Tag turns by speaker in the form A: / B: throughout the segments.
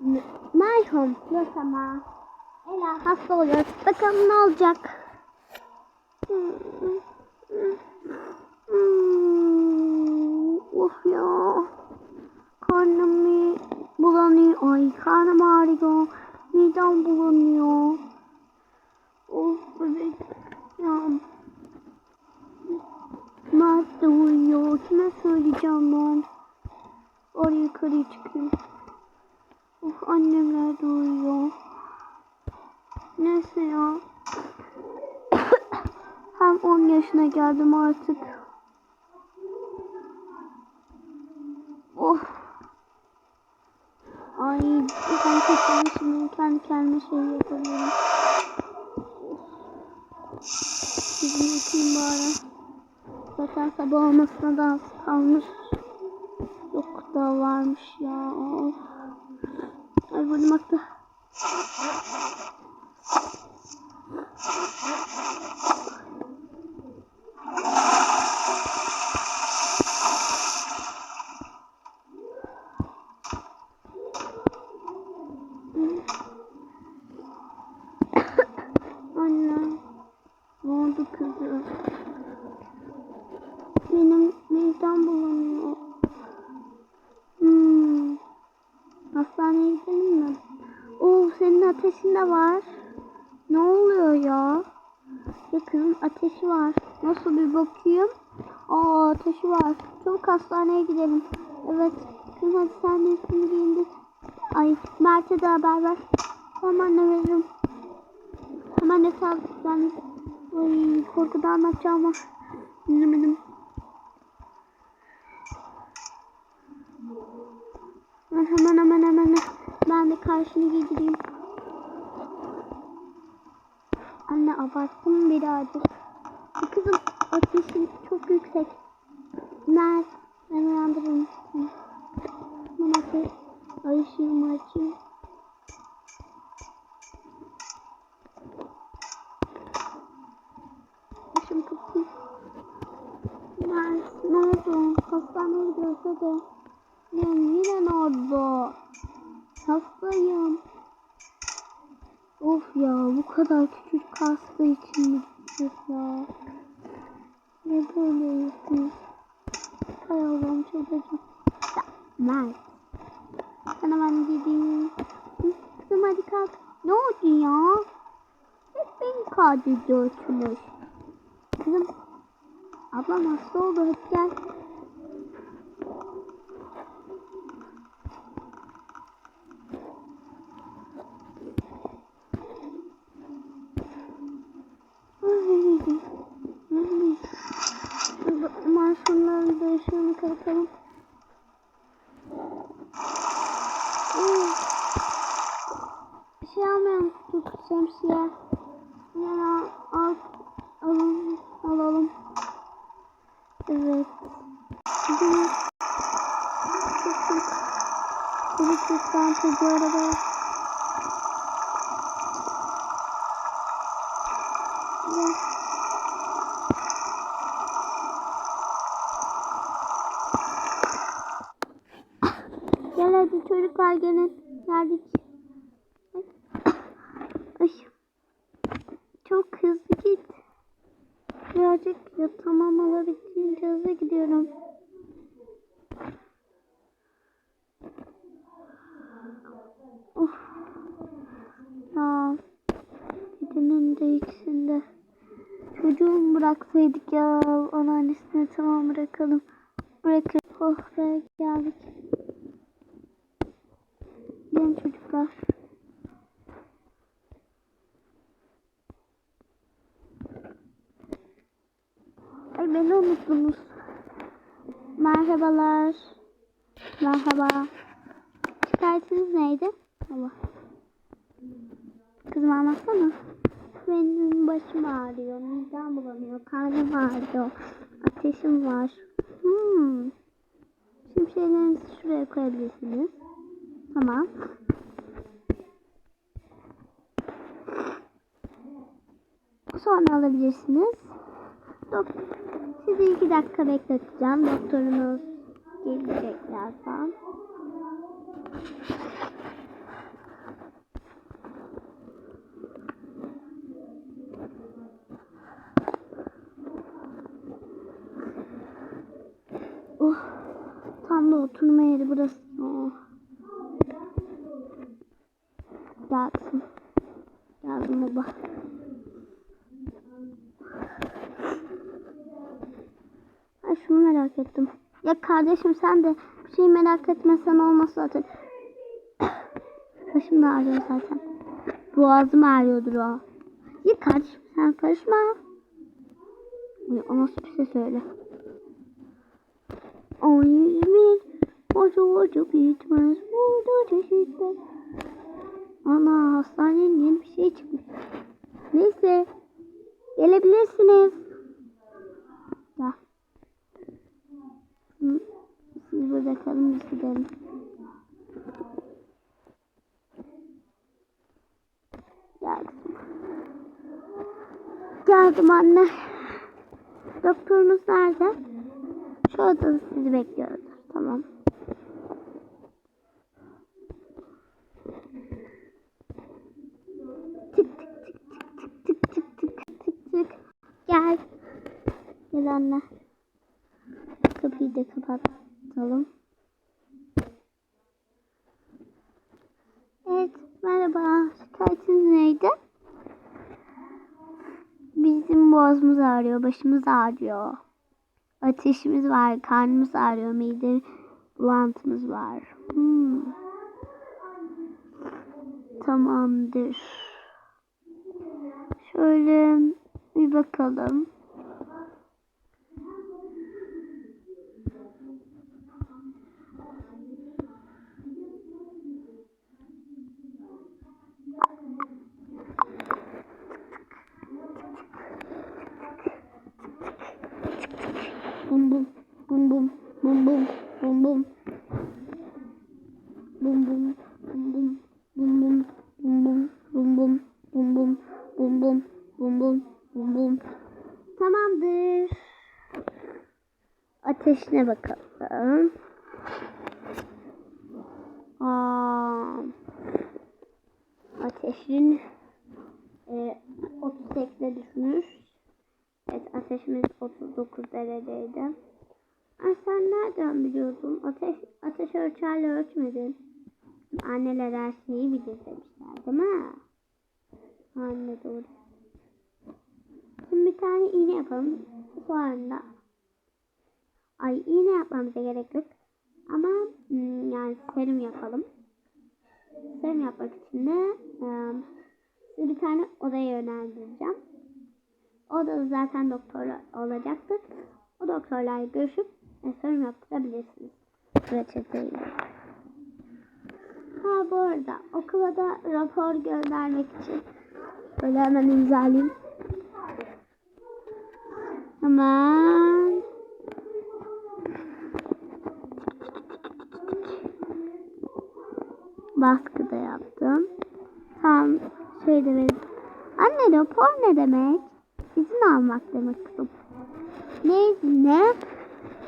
A: Merhum. Yok ama. Ela hasta oluyor. Bakalım ne olacak. Of ya. Karnım bulanıyor. Ay karnım ağrıyor. Midem bulanıyor. Of bebek. Ya. Mert de uyuyor. Kime söyleyeceğim ben? Oraya yukarıya çıkayım. Of annemler de uyuyor. Neyse ya. Hem 10 yaşına geldim artık. Of. Ay ben kaçırdım şimdi kendi kendime şey yapıyorum. Yüzümü yıkayayım bari. Zaten sabah olmasına da kalmış. Yok da varmış ya. Of. Ay burnum aktı. Anne. Ne oldu kızım? Benim midem bulanıyor. Hmm. Hastaneye gidelim mi? Oo senin ateşin de var. Ne oluyor ya? Ya kızın ateşi var. Nasıl bir bakayım? Aa ateşi var. Çabuk hastaneye gidelim. Evet. De üstünü giyindir. Ay Mert'e de haber ver. Tamam anne veririm. Hemen de sağlık yani. Ay korkudan anlatacağım ama. Dinlemedim. Hemen hemen hemen ben de karşını giydireyim. Anne abarttım birazcık. Kızım ateşin çok yüksek. Mert ben uyandırırım. Ben ateş. Ay ışığımı açayım. Başım tutsun. Mert ne oldu? Hastaneye gidiyoruz hadi. Ya yine ne oldu? Hastayım. Of ya bu kadar küçük hasta için mi ya? Ne böyleyiz Hay Allah'ım çıldıracağım. Mert. Sana ben. Hı, Kızım hadi kalk. Ne oldu ya? Hep beni kaldırıyorsunuz. Kızım. Ablam hasta oldu. Hadi gel. Ay, ay. Aman şunların da ışığını kapatalım. Bir şey almayalım tut şemsiye. Ya al, alalım, alalım. Evet. Bugün çok çok Bugün çok çocuğu arabaya. Ya. Gel hadi çocuklar gelin. Geldik. Ay. Çok hızlı git. Birazcık yatamam alabildiğince hızlı gidiyorum. Of. Ya. Gecenin de ikisinde. Çocuğumu bıraksaydık ya. Tamam bırakalım. Bırakır. Oh be geldik. Gelin çocuklar. Ay beni unuttunuz. Merhabalar. Merhaba. Şikayetiniz neydi? Allah. Kızım anlatsana. Benim başım ağrıyor, midem bulanıyor, karnım ağrıyor, ateşim var. Hmm. Şimdi şeylerinizi şuraya koyabilirsiniz. Tamam. Sonra alabilirsiniz. Dok Sizi iki dakika bekleteceğim. Doktorunuz gelecek birazdan. Tam da oturma yeri burası. Oh. Gel kızım. Geldim baba. Ay şunu merak ettim. Ya kardeşim sen de bir şey merak etmesen olmaz zaten. Başım da ağrıyor zaten. Boğazım ağrıyordur o. Ya kardeşim sen karışma. Ay, o nasıl bir şey söyle. O İzmir Hoca bitmez burada çeşitler. Ana hastanenin yeni bir şey çıkmış. Neyse. Gelebilirsiniz. Ya. Siz burada kalın biz gidelim. Geldim. Geldim anne. Doktorunuz nerede? Şu odada sizi bekliyoruz. Tamam. Anne. Kapıyı da kapatalım. Evet, merhaba. Şikayetiniz neydi? Bizim boğazımız ağrıyor, başımız ağrıyor. Ateşimiz var, karnımız ağrıyor, mide bulantımız var. Hmm. Tamamdır. Şöyle bir bakalım. Ateşine bakalım. Aa, ateşin e, 38'e düşmüş. Evet ateşimiz 39 dereceydi. Ay sen nereden biliyordun? Ateş, ateş ölçerle ölçmedin. Anneler her şeyi bilir demişler değil mi? Anne doğru. Şimdi bir tane iğne yapalım. Sonra Ay iğne yapmamıza gerek yok. Ama hmm, yani serum yapalım. Serum yapmak için de bir tane odaya yönlendireceğim. O da zaten doktor olacaktır. O doktorlarla görüşüp e, serum yaptırabilirsiniz. Reçeteyle. Ha bu arada okula da rapor göndermek için böyle hemen imzalayayım. Hemen. Baskı da yaptım. Tam şey de verin. Anne rapor ne demek? İzin almak demek kızım. Ne izni?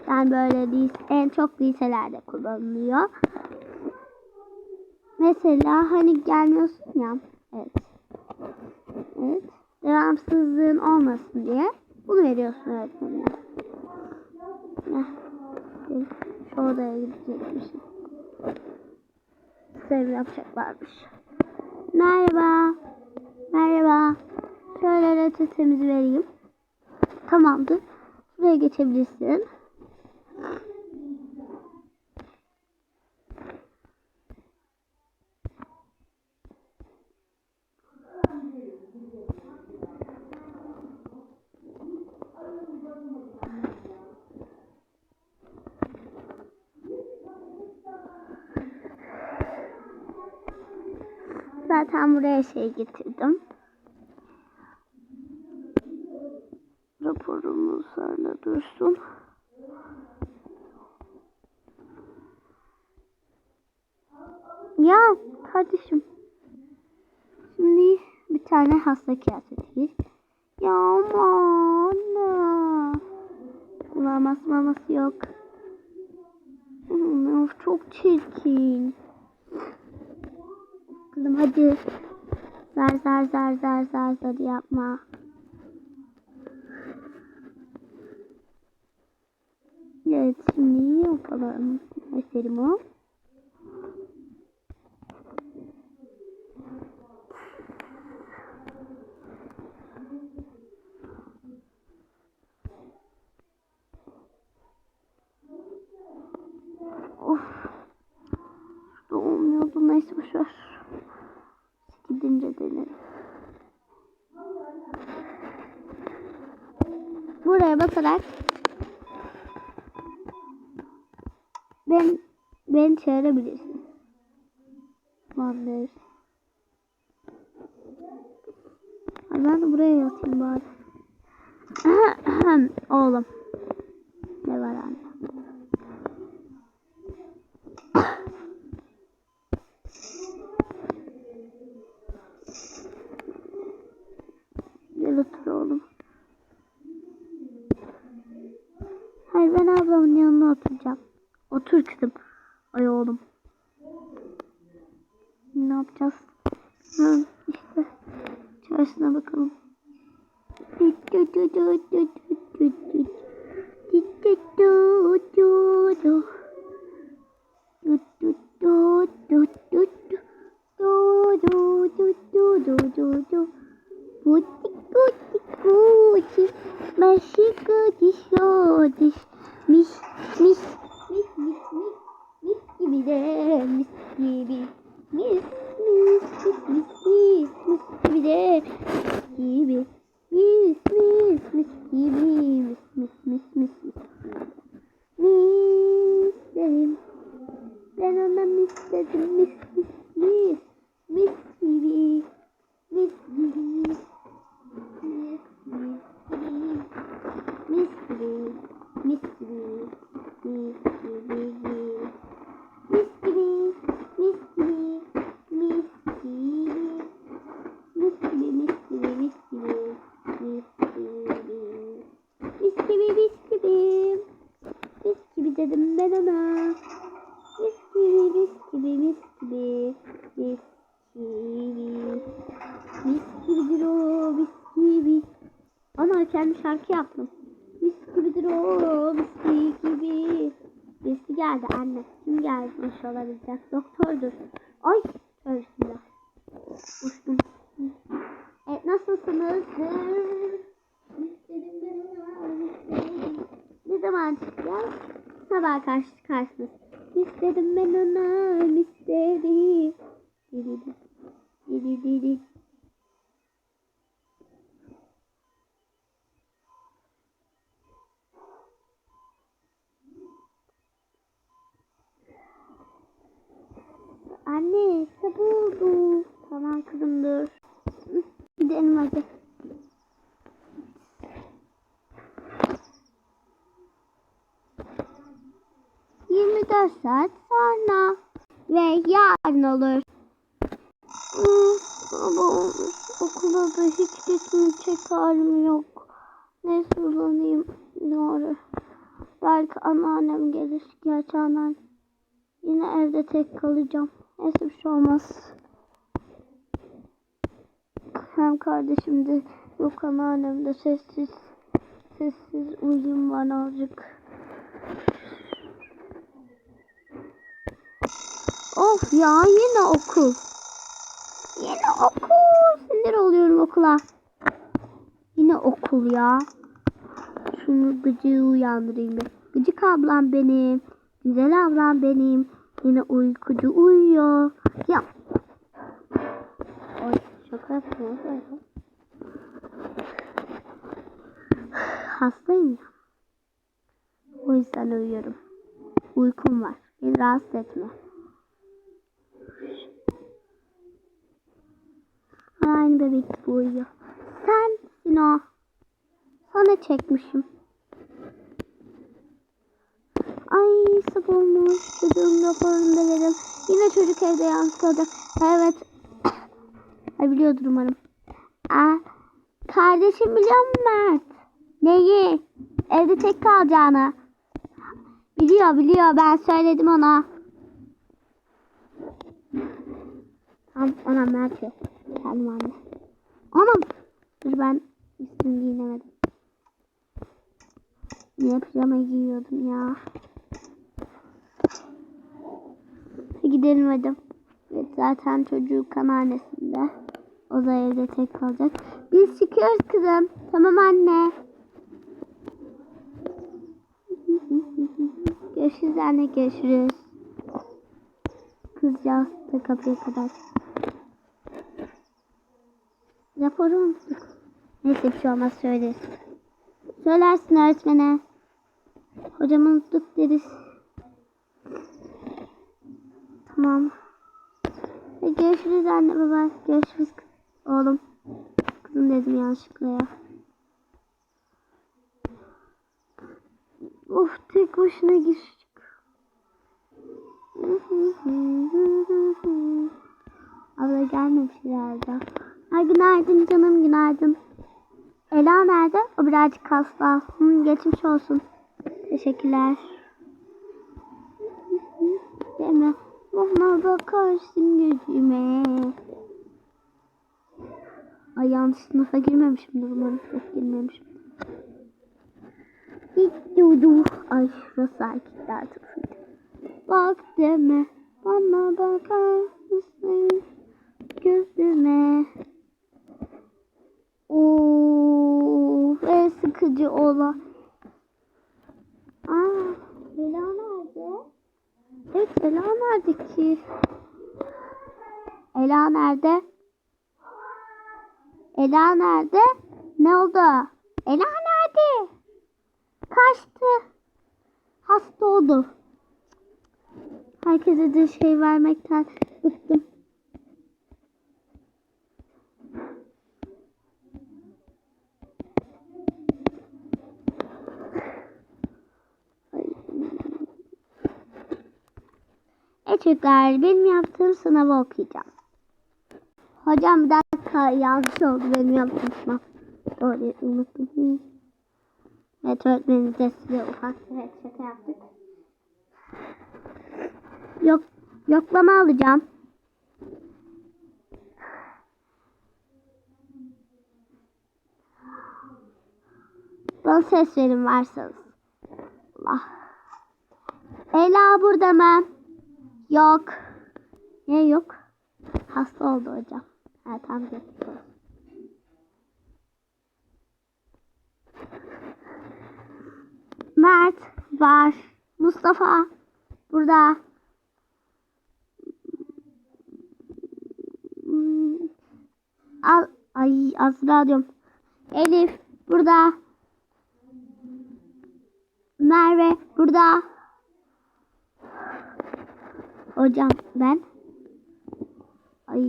A: Yani böyle en çok liselerde kullanılıyor. Mesela hani gelmiyorsun ya. Evet. Evet. Devamsızlığın olmasın diye bunu veriyorsun öğretmenine. Heh. Şu odaya gidecekmişim. Sev yapacaklarmış. Merhaba. Merhaba. Şöyle reçetemizi vereyim. Tamamdır. Şuraya geçebilirsin. Zaten buraya şey getirdim. Raporumuz öyle dursun. Ya kardeşim. Şimdi bir tane hasta kıyafeti Ya aman anne. Kulağıması maması yok. Of çok çirkin. Hadi. Zar zar zar zar zar zar yapma. Evet şimdi yapalım. Eserim o. Of. Da olmuyordu. Neyse boşver. Gidince denerim. Buraya basarak ben beni çağırabilirsin. Tamamdır. Ben buraya yatayım bari. Oğlum. Ne var anne? Kendi şarkı yaptım. Mis gibidir o, mis gibi. Birisi geldi anne. Kim gelmiş olabilecek? Doktordur. Ay, bismillah. Uçtum. Evet, nasılsınız? Ne zaman çıkacağız? Sabah karşı çıkarsınız. İstedim ben ona, istedim. Didi didi didi. Anne sabah oldu. Tamam kızım dur. Hı, Gidelim hadi. ...24 saat sonra ve yarın olur. Sabah olmuş. Okula da hiç gitmeyecek halim yok. Ne olur. Belki anneannem gelir. Gerçi anneannem. Yine evde tek kalacağım. Neyse bir şey olmaz. Hem kardeşim de yok anneannem de sessiz. Sessiz uyuyayım ben azıcık. Of ya yine okul. Yine okul. Sinir oluyorum okula. Yine okul ya. Şunu gıcığı uyandırayım bir. Gıcık ablam benim. Güzel ablam benim. Yine uykucu uyuyor. Ya. Oy şaka yapıyorum. Hastayım ya. O yüzden uyuyorum. Uykum var. Beni rahatsız etme. Aynı bebek gibi uyuyor. Sensin o. Sana çekmişim. Ay sabah olmuş. Çocuğum raporunu da verim. Yine çocuk evde yalnız kalacak. Evet. Ay biliyordur umarım. Aa, kardeşim biliyor musun Mert? Neyi? Evde tek kalacağını. Biliyor biliyor ben söyledim ona. Tamam ona Mert. Kendim anne. Anam. Dur ben üstümü giyinemedim. Niye pijama giyiyordum ya? gidelim hadi. Evet zaten çocuğu kanaanesinde. O da evde tek kalacak. Biz çıkıyoruz kızım. Tamam anne. Görüşürüz anne görüşürüz. Kızcağız da kapıya kadar. Raporu unuttuk. Neyse bir şey olmaz söyleriz. Söylersin öğretmene. Hocam unuttuk deriz. Tamam. E, görüşürüz anne baba. Görüşürüz oğlum. Kızım dedim yanlışlıkla ya. Of tek başına gir. Abla gelmemiş herhalde. Ay günaydın canım günaydın. Ela nerede? O birazcık hasta. Hı, geçmiş olsun. Teşekkürler. Değil mi? Bana bakarsın gözüme. Ay yanlış sınıfa girmemişimdir umarım. Yok girmemişim. Hiç dudu. Ay şurası erkekler tarafıydı. Bak deme. Bana bakar mısın gözüme? Of en sıkıcı olan. Aa, Ela nerede? Evet Ela nerede ki? Ela nerede? Ela nerede? Ne oldu? Ela nerede? Kaçtı. Hasta oldu. Herkese de şey vermekten bıktım. Ay. Çocuklar benim yaptığım sınavı okuyacağım. Hocam bir dakika yanlış oldu benim yaptığım sınav. Doğru unuttum. Evet öğretmenimiz de size ufak bir şaka yaptık. Yok, yoklama alacağım. Bana ses verin varsanız. Allah. Ela burada mı? Yok. Ne yok? Hasta oldu hocam. Ha geçmiş olsun. Mert var. Mustafa burada. Al, ay Azra diyorum. Elif burada. Merve burada. Hocam ben. Ay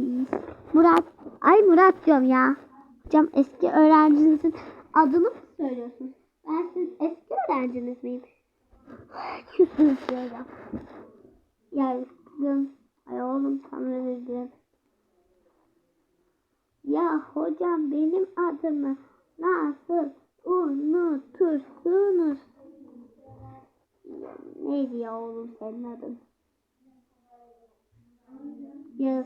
A: Murat. Ay Murat diyorum ya. Hocam eski öğrencinizin adını mı söylüyorsunuz? Ben siz eski öğrenciniz miyim? Küsünüz hocam. Ya kızım. Ay oğlum tam özür. Ya hocam benim adımı nasıl unutursunuz? Neydi ya oğlum senin adın? Yaz.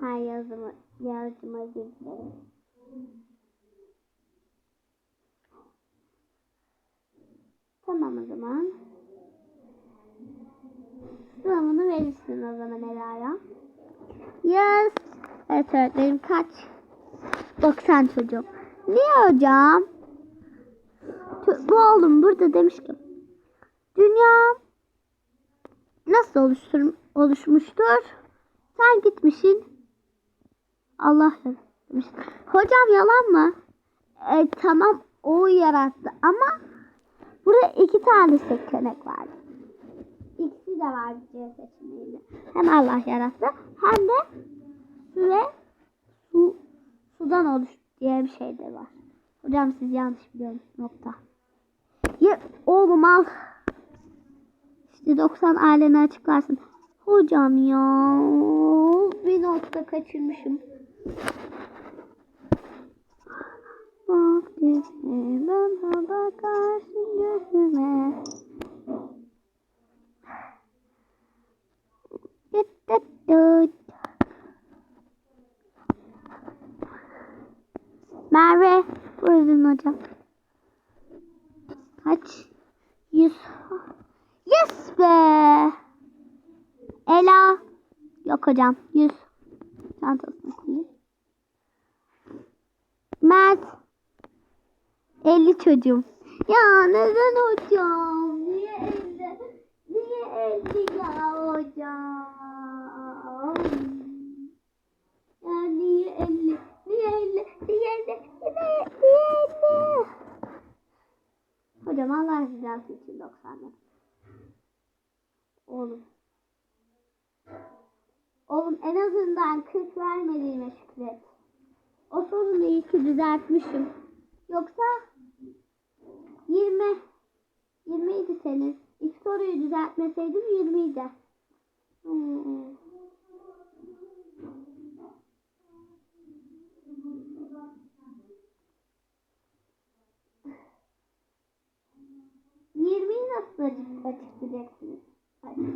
A: Ha yazımı, yazıma girdim. Tamam o zaman. Sınavını verirsin o zaman Ela'ya. Yes. Evet öğretmenim kaç? 90 çocuğum. Niye hocam? Bu oğlum burada demiş ki. Dünya nasıl oluştur, oluşmuştur? Sen gitmişsin. Allah demiş. Hocam yalan mı? E, tamam o yarattı ama burada iki tane seçenek var. İkisi de var C seçeneğinde. Hem Allah yarattı hem de su ve su, sudan oluş diye bir şey de var. Hocam siz yanlış biliyorsunuz. Nokta. Ya oğlum al. İşte 90 aileni açıklarsın. Hocam ya bir nokta kaçırmışım. Bak gözüme bana bakarsın gözüme. Düt düt düt. Merve buyurun hocam. Kaç? Yüz. Yes be. Ela. Yok hocam. 100. Çantasına koyayım. Mert. 50 çocuğum. Ya neden hocam? Niye 50? Niye 50 ya hocam? Ya niye 50? Niye 50? Niye 50? Niye, niye 50? Hocam Allah rızası için 90 lira. Oğlum. Oğlum en azından 40 vermediğime şükret. O sorunu iyi ki düzeltmişim. Yoksa 20 20 idi senin. İlk soruyu düzeltmeseydim 20 idi. Hmm. Nasıl açık, açıklayacaksınız? Açık,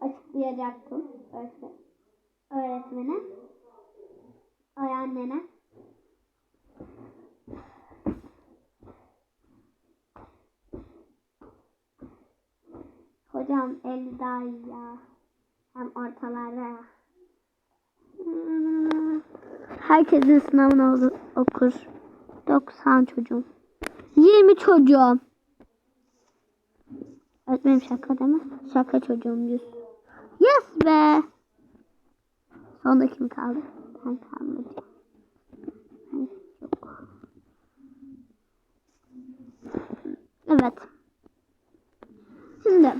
A: açıklayacaktım öğretmen, öğretmene. Ay annene. Hocam 50 daha ya. Hem ortalarda. Herkesin sınavını olur, okur. 90 çocuğum. 20 çocuğum. Öğretmenim şaka değil mi? Şaka çocuğum 100. Yes be. Sonda kim kaldı? Ben kalmadım. Evet. Şimdi.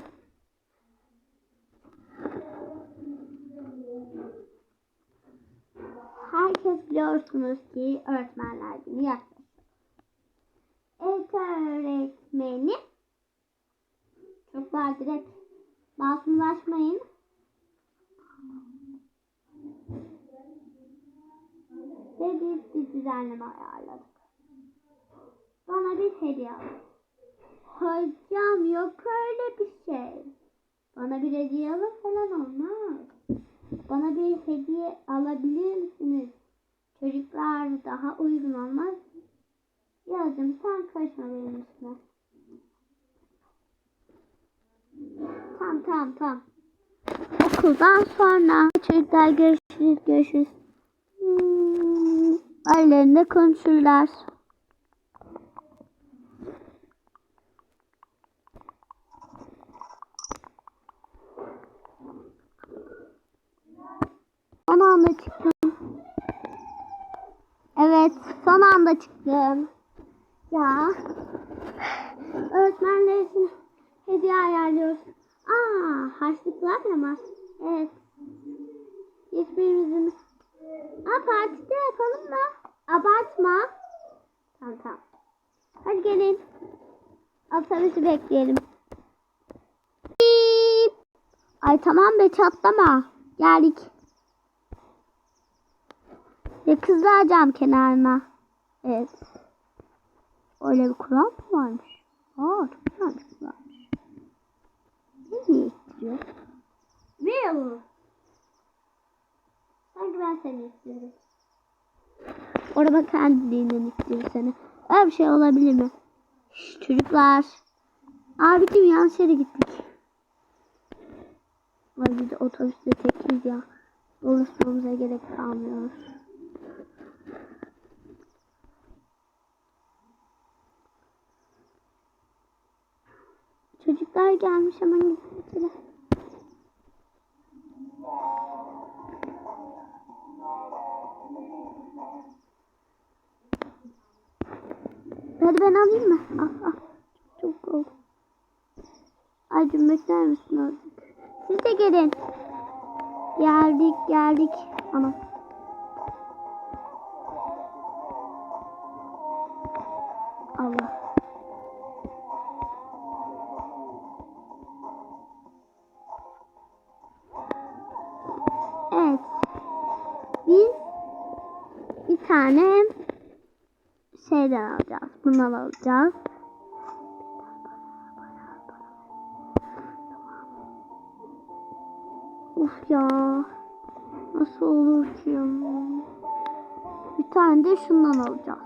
A: Herkes biliyorsunuz ki öğretmenler günü yaklaşıyor. Evet öğretmeni Çocuklar direkt masumlaşmayın. Ve biz bir düzenleme ayarladık. Bana bir hediye al. Hocam yok öyle bir şey. Bana bir hediye alın falan olmaz. Bana bir hediye alabilir misiniz? Çocuklar daha uygun olmaz. Yazım sen karışma benim üstüne. Tamam tamam tamam. Okuldan sonra çocuklar görüşürüz görüşürüz. Hmm, ailelerinde konuşurlar. Son anda çıktım. Evet son anda çıktım. Ya öğretmenler için hediye ayarlıyoruz. Aa, harçlıklar ama. Evet. Hiçbirimizin. Aa, partide yapalım da. Abartma. Tamam tamam. Hadi gelin. Otobüsü bekleyelim. Bip. Ay tamam be çatlama. Geldik. Ve kızlar kenarına. Evet. Öyle bir kural mı varmış? Aa çok güzelmiş kuralmış. Ne niye ittiriyor? Will. Sanki ben seni istiyorum. Orada kendiliğinden istiyor seni. Öyle bir şey olabilir mi? Şş, çocuklar. Abicim yanlış yere gittik. Ay bir de otobüste tekiz ya. Dolaşmamıza gerek kalmıyor. Çocuklar gelmiş hemen gidelim. Hadi ben alayım mı? Al al. Çok oldu. Ay bekler misin azıcık? Siz de gelin. Geldik geldik. Ama. Allah. Evet. Biz bir tane şeyden alacağız. Bundan alacağız. Of ya. Nasıl olur ki? Bir tane de şundan alacağız.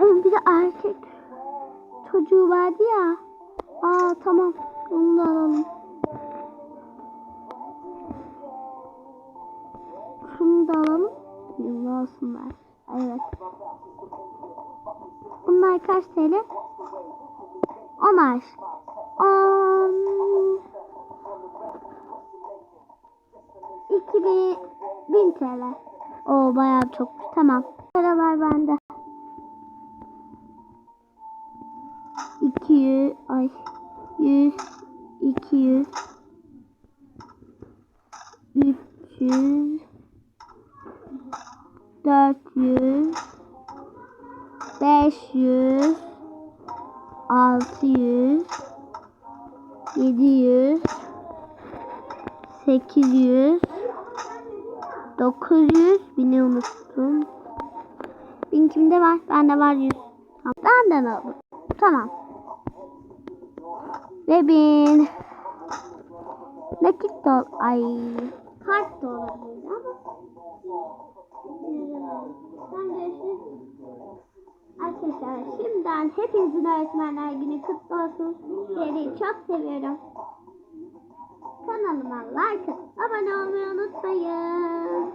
A: Bir de erkek çocuğu vardı ya. Aa tamam. Onu da alalım. Şunu da alalım. Yıllasınlar. Evet kaç TL? 10 10 2000 1000 TL. O bayağı çok. Tamam. Paralar bende. 200 ay 100 200 300 400 500 600 700 800 900 bini unuttum. Bin kimde var? Bende var 100. Tamam. Benden aldım. Tamam. Ve bin. Nakit de ay kart olabilir ama ben görüşürüz. Arkadaşlar şimdiden hepinizin öğretmenler günü kutlu olsun. Sizleri çok seviyorum. Kanalıma like abone olmayı unutmayın.